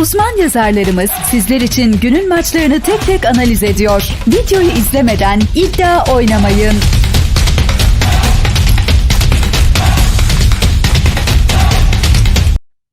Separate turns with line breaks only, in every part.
Uzman yazarlarımız sizler için günün maçlarını tek tek analiz ediyor. Videoyu izlemeden iddia oynamayın.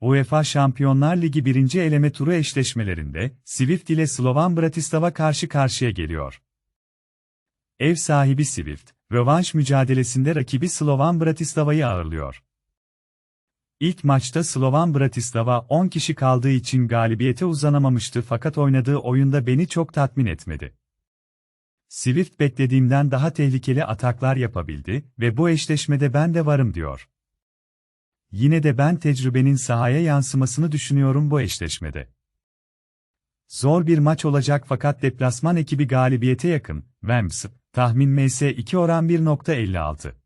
UEFA Şampiyonlar Ligi 1. eleme turu eşleşmelerinde Swift ile Slovan Bratislava karşı karşıya geliyor. Ev sahibi Swift, rövanş mücadelesinde rakibi Slovan Bratislava'yı ağırlıyor. İlk maçta Slovan Bratislava 10 kişi kaldığı için galibiyete uzanamamıştı fakat oynadığı oyunda beni çok tatmin etmedi. Swift beklediğimden daha tehlikeli ataklar yapabildi ve bu eşleşmede ben de varım diyor. Yine de ben tecrübenin sahaya yansımasını düşünüyorum bu eşleşmede. Zor bir maç olacak fakat deplasman ekibi galibiyete yakın. Wemps, tahmin MS2 oran 1.56.